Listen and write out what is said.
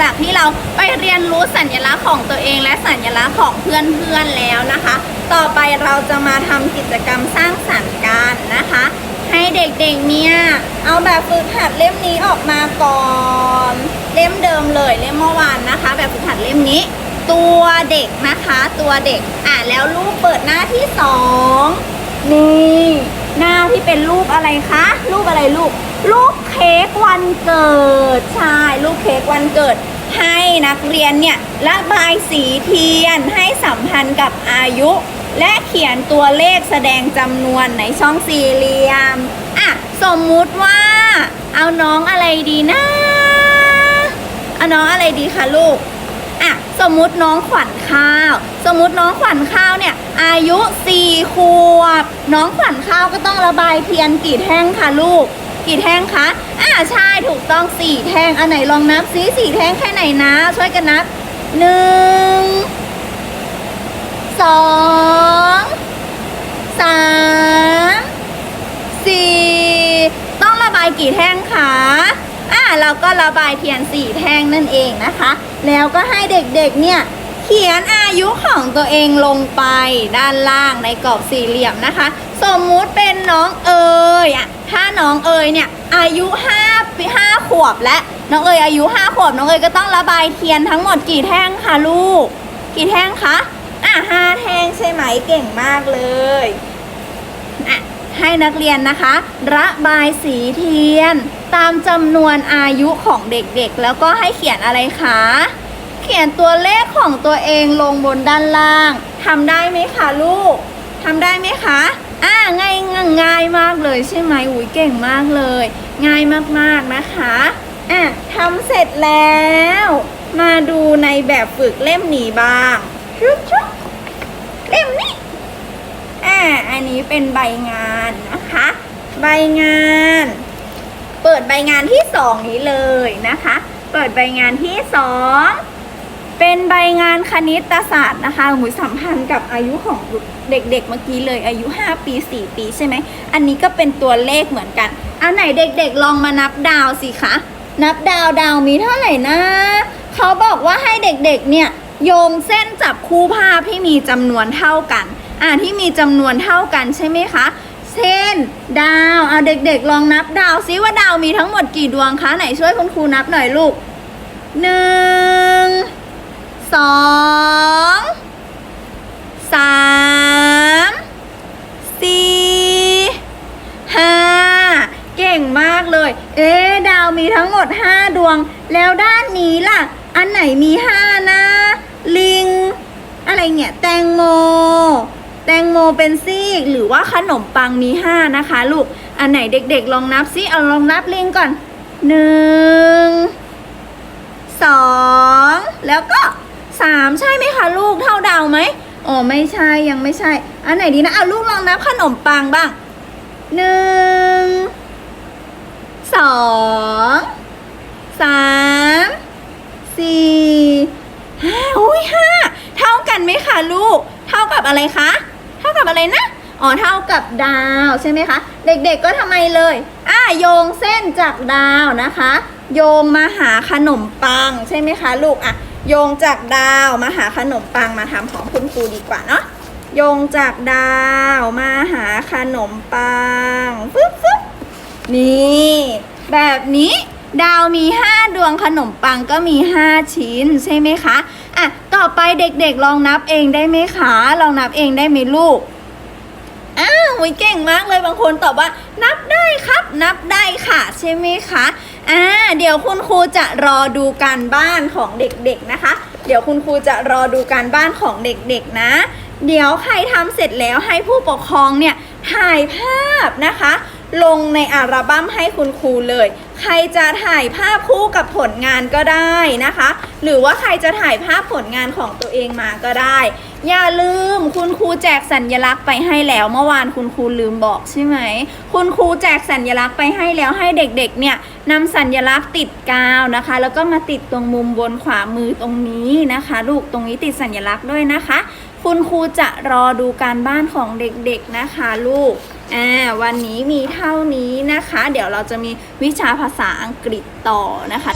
จากที่เราไปเรียนรู้สัญลักษณ์ของตัวเอง และสัญลักษณ์ของเพื่อนๆแล้วนะคะ ต่อไปเราจะมาทำกิจกรรมสร้างสรรค์กันนะคะ ให้เด็กๆเนี่ยเอาแบบฝึกหัดเล่มนี้ออกมาก่อนเล่มเดิมเลยเล่มเมื่อวานนะคะ แบบฝึกหัดเล่มนี้ ตัวเด็กนะคะตัวเด็กอะแล้วรูปเปิดหน้าที่สองนี่หน้าที่เป็นรูปอะไรคะรูปอะไรลูก รูปเค้กวันเกิด ใช่รูปเค้กวันเกิด ให้นักเรียนเนี่ยระบายสีเทียนให้สัมพันธ์กับอายุ และเขียนตัวเลขแสดงจำนวนในช่องสี่เหลี่ยม อะ สมมุติว่า เอาน้องอะไรดีนะ เอาน้องอะไรดีคะลูกอะสมมุติน้องขวัญข้าว สมมุติน้องขวัญข้าวเนี่ย อายุ4ขวบ น้องขวัญข้าวก็ต้องระบายเทียนกี่แท่งคะลูก กี่แท่งคะอ่าใช่ถูกต้องสี่แท่งอันไหนลองนับซิสี่แท่งแค่ไหนนะ ช่วยกันนับหนึ่งสองสามสี่ต้องระบายกี่แท่งคะอ่าเราก็ระบายเทียนสี่แท่งนั่นเองนะคะ แล้วก็ให้เด็กๆเนี่ย เขียนอายุของตัวเองลงไปด้านล่างในกรอบสี่เหลี่ยมนะคะ สมมุติเป็นน้องเอ๋ยอะถ้าน้องเอ๋ยเนี่ยอายุ5ปี5ขวบและน้องเอ๋ยอายุ5ขวบน้องเอ๋ยก็ต้องระบายเทียนทั้งหมดกี่แท่งคะลูก กี่แท่งคะอะห้าแท่งใช่ไหมเก่งมากเลยอะให้นักเรียนนะคะ ระบายสีเทียน ตามจำนวนอายุของเด็กๆ แล้วก็ให้เขียนอะไรคะ ขียนตัวเลขของตัวเองลงบนด้านล่างทำได้ไหมคะลูกทำได้ไหมคะอ่าง่ายง่ายมากเลยใช่ไหมอุ้ยเก่งมากเลย ง่ายมากๆนะคะอะทำเสร็จแล้ว มาดูในแบบฝึกเล่มนี้บ้างชุบชุบเล่มนี้อ่าอันนี้เป็นใบงานนะคะ ใบงาน เปิดใบงานที่สองนี้เลยนะคะ เปิดใบงานที่สอง เป็นใบงานคณิตศาสตร์นะคะหมูสัมพันธ์กับอายุของเด็กๆเมื่อกี้เลยอายุ 5 ปี 4 ปีใช่ไหม อันนี้ก็เป็นตัวเลขเหมือนกันเอาไหนเด็กๆลองมานับดาวสิคะ นับดาวดาวมีเท่าไหร่นะ เขาบอกว่าให้เด็กๆเนี่ยโยงเส้นจับคู่ภาพที่มีจำนวนเท่ากัน อ่าที่มีจำนวนเท่ากันใช่ไหมคะ เช่น ดาว เอาเด็กๆ ลองนับดาวซิว่าดาวมีทั้งหมดกี่ดวงคะ ไหนช่วยคุณครูนับหน่อยลูกหนึ่ง สองสามสี่ห้าเก่งมากเลย เอ๊ะดาวมีทั้งหมดห้าดวง แล้วด้านนี้ล่ะ อันไหนมีห้านะ ลิง อะไรเนี่ยแตงโม แตงโมเป็นซีก หรือว่าขนมปังมีห้านะคะ ลูก อันไหนเด็กๆ ลองนับซิ เอาลองนับลิงก่อนหนึ่งสอง 3 ใช่ไหมคะลูกเท่าดาวไหมอ๋อไม่ใช่ยังไม่ใช่ อันไหนดีนะเอาลูกลองนับขนมปังบ้างหนึ่งสองสามสี่ห้าอุ้ยห้าเท่ากันไหมคะลูก เท่ากับอะไรคะ เท่ากับอะไรนะอ๋อเท่ากับดาวใช่ไหมคะ เด็กๆก็ทำไมเลยอะโยงเส้นจากดาวนะคะ โยงมาหาขนมปังใช่ไหมคะ ลูกอะ โยงจากดาวมาหาขนมปังมาทำของคุณครูดีกว่าเนาะโยงจากดาวมาหาขนมปังปึ๊บปึ๊บนี่แบบนี้ดาวมี 5 ดวงขนมปังก็มี 5 ชิ้นใช่ไหมคะ อะ ต่อไปเด็กๆลองนับเองได้ไหมคะ ลองนับเองได้ไหมลูก อุ้ยเก่งมากเลยบางคนตอบว่า นับได้ครับ นับได้ค่ะ ใช่ไหมคะอ่าเดี๋ยวคุณครูจะรอดูการบ้านของเด็กๆนะคะ เดี๋ยวคุณครูจะรอดูการบ้านของเด็กๆนะ เดี๋ยวใครทำเสร็จแล้วให้ผู้ปกครองเนี่ยถ่ายภาพนะคะ ลงในอัลบั้มให้คุณครูเลย ใครจะถ่ายภาพคู่กับผลงานก็ได้นะคะ หรือว่าใครจะถ่ายภาพผลงานของตัวเองมาก็ได้ อย่าลืมคุณครูแจกสัญญลักษณ์ไปให้แล้ว เมื่อวานคุณครูลืมบอกใช่ไหม คุณครูแจกสัญญลักษณ์ไปให้แล้วให้เด็กๆเนี่ยนำสัญญลักษณ์ติดกาวนะคะ แล้วก็มาติดตรงมุมบนขวามือตรงนี้นะคะ ลูกตรงนี้ติดสัญลักษณ์ด้วยนะคะ คุณครูจะรอดูการบ้านของเด็กๆนะคะ ลูก อ่าวันนี้มีเท่านี้นะคะ เดี๋ยวเราจะมีวิชาภาษาอังกฤษต่อนะคะ